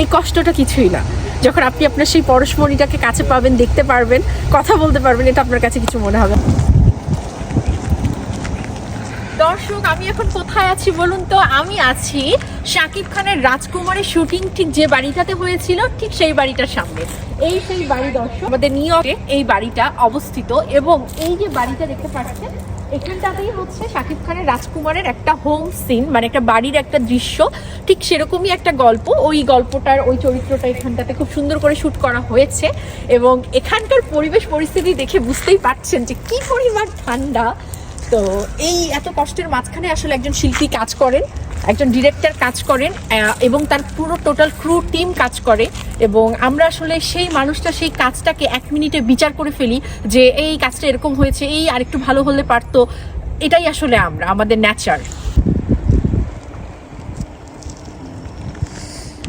এই কষ্টটা কিছুই না। যখন আপনি আপনার সেই পরশমণিটাকে কাছে পাবেন, দেখতে পারবেন, কথা বলতে পারবেন, এটা আপনার কাছে কিছু মনে হবে দর্শক, আমি এখন কোথায় আছি বলুন তো? আমি আছি শাকিব খানের রাজকুমারের শুটিং, ঠিক যে বাড়িটাতে হয়েছিল, ঠিক সেই বাড়িটার সামনে। এই সেই বাড়ি দর্শক, আমাদের নিউ ইয়র্কে এই বাড়িটা অবস্থিত এবং এই যে বাড়িটা দেখতে পাচ্ছেন এখানটাতেই হচ্ছে শাকিব খানের, রাজকুমারের একটা হোম সিন মানে একটা বাড়ির একটা দৃশ্য। ঠিক সেরকমই একটা গল্প। ওই গল্পটার, ওই চরিত্রটা এখানটাতে খুব সুন্দর করে শ্যুট করা হয়েছে। এবং এখানকার পরিবেশ পরিস্থিতি দেখে বুঝতেই পারছেন যে কি পরিমাণ ঠান্ডা। তো এই এত কষ্টের মাঝখানে আসলে একজন শিল্পী কাজ করেন। একজন ডিরেক্টর কাজ করেন এবং তার পুরো টোটাল ক্রু টিম কাজ করে, এবং আমরা আসলে সেই মানুষটা সেই কাজটাকে এক মিনিটে বিচার করে ফেলি যে এই কাজটা এরকম হয়েছে, এই আরেকটু ভালো হলে পারতো। এটাই আসলে আমরা, আমাদের ন্যাচার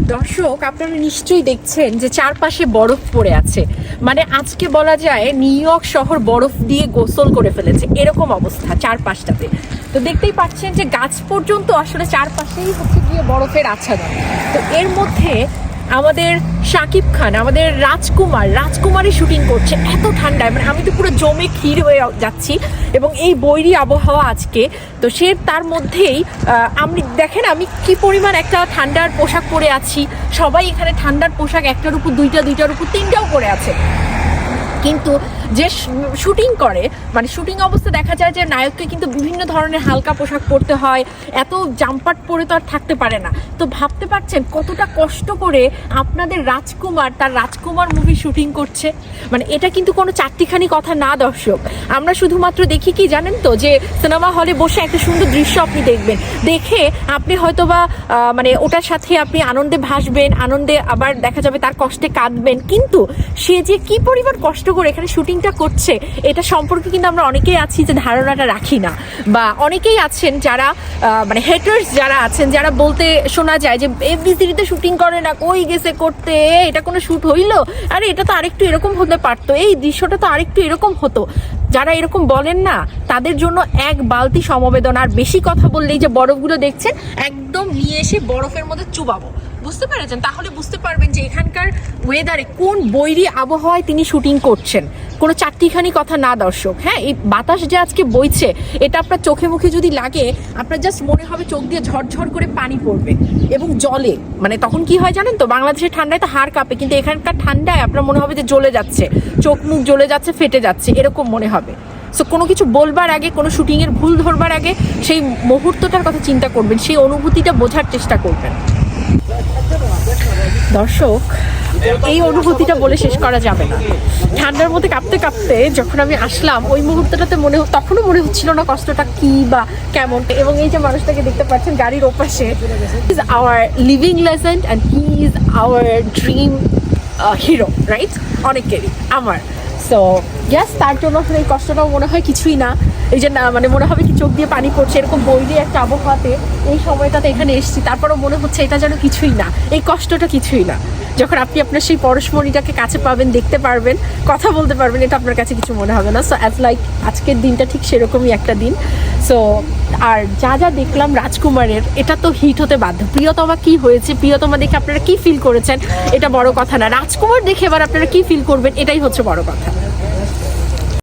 দর্শক, আপনারা নিশ্চয়ই দেখছেন যে চারপাশে বরফ পড়ে আছে। মানে আজকে বলা যায় নিউ ইয়র্ক শহর বরফ দিয়ে গোসল করে ফেলেছে। এরকম অবস্থা চারপাশটাতে। তো দেখতেই পাচ্ছেন যে গাছ পর্যন্ত আসলে চারপাশেই হচ্ছে গিয়ে বরফের আচ্ছাদন। তো এর মধ্যে আমাদের শাকিব খান, আমাদের রাজকুমার, রাজকুমারই শুটিং করছে এত ঠান্ডায়। মানে আমি তো পুরো জমে ক্ষীর হয়ে যাচ্ছি এবং এই বৈরী আবহাওয়া আজকে। তো সে তার মধ্যেই আমি, দেখেন আমি কি পরিমাণ একটা ঠান্ডার পোশাক পরে আছি। সবাই এখানে ঠান্ডার পোশাক একটার উপর, দুইটা, দুইটার উপর, তিনটাও পরে আছে। কিন্তু যে শুটিং করে মানে শুটিং অবস্থা দেখা যায় যে নায়ককে কিন্তু বিভিন্ন ধরনের হালকা পোশাক পরতে হয় এত জাম্পাট পরে তো আর থাকতে পারে না। তো ভাবতে পারছেন কতটা কষ্ট করে আপনাদের রাজকুমার তার রাজকুমার মুভি শুটিং করছে? মানে এটা কিন্তু কোনো চারটিখানি কথা না দর্শক। আমরা শুধুমাত্র দেখি কি জানেন তো যে সিনেমা হলে বসে একটা সুন্দর দৃশ্য আপনি দেখবেন। দেখে আপনি হয়তোবা আহ, মানে ওটার সাথে আপনি আনন্দে ভাসবেন আনন্দে আবার দেখা যাবে তার কষ্টে কাঁদবেন। কিন্তু সে যে কি পরিমাণ কষ্ট করে এখানে শুটিংটা করছে, এটা সম্পর্কে কিন্তু আমরা অনেকেই আছি যে ধারণাটা রাখি না। বা অনেকেই আছেন যারা মানে হেটার্স যারা আছেন, যারা বলতে শোনা যায় যে এফবিসিডিতে শুটিং করে না, কই গেছে করতে? এটা কোনো শ্যুট হইল? আরে, এটা তো আরেকটু এরকম হতে পারতো। এই দৃশ্যটা তো আরেকটু এরকম হতো। যারা এরকম বলেন না, তাদের জন্য এক বালতি সমবেদনা। আর বেশি কথা বললেই যে বরফগুলো দেখছেন, একদম নিয়ে এসে বরফের মধ্যে চুবাবো। বুঝতে পেরেছেন? তাহলে বুঝতে পারবেন যে এখানকার ওয়েদারে কোন বৈরী আবহাওয়ায় তিনি শুটিং করছেন। কোনো চারটিখানি কথা না, দর্শক। হ্যাঁ এই বাতাস যে আজকে বইছে, এটা আপনার চোখে মুখে যদি লাগে, আপনার জাস্ট মনে হবে চোখ দিয়ে ঝরঝর করে পানি পড়বে এবং জলে। মানে তখন কি হয় জানেন তো? বাংলাদেশের ঠান্ডায় তো হাড় কাঁপে, কিন্তু এখানকার ঠান্ডায় আপনার মনে হবে যে জ্বলে যাচ্ছে। চোখ মুখ জ্বলে যাচ্ছে, ফেটে যাচ্ছে, এরকম মনে হবে। সো কোনো কিছু বলবার আগে, কোনো শুটিংয়ের ভুল ধরবার আগে, সেই মুহূর্তটার কথা চিন্তা করবেন, সেই অনুভূতিটা বোঝার চেষ্টা করবেন। দর্শক, এই অনুভূতিটা বলে শেষ করা যাবে না। ঠান্ডার মধ্যে কাঁপতে কাঁপতে যখন আমি আসলাম, ওই মুহূর্তটাতে মনে তখনও মনে হচ্ছিল না কষ্টটা কি বা কেমন। এবং এই যে মানুষটাকে দেখতে পাচ্ছেন গাড়ির ওপাশে is our living legend and he is our dream hero right অনেকেরই, আমার। সো গ্যাস তার জন্য আসলে এই কষ্টটাও মনে হয় কিছুই না। এই যে, না মানে মনে হবে কি চোখ দিয়ে পানি পড়ছে, এরকম বৈরি একটা আবহাওয়াতে এই সময়টাতে এখানে এসেছি, তারপরেও মনে হচ্ছে এটা যেন কিছুই না। এই কষ্টটা কিছুই না। যখন আপনি আপনার সেই পরশমণিটাকে কাছে পাবেন, দেখতে পারবেন, কথা বলতে পারবেন, এটা আপনার কাছে কিছু মনে হবে না। সো অ্যাজ লাইক আজকের দিনটা ঠিক সেরকমই একটা দিন। সো আর যা যা দেখলাম রাজকুমারের, এটা তো হিট হতে বাধ্য। প্রিয়তমা কি হয়েছে? প্রিয়তমা দেখে আপনারা কি ফিল করেছেন? এটা বড় কথা না। রাজকুমার দেখে এবার আপনারা কি ফিল করবেন? এটাই হচ্ছে বড় কথা।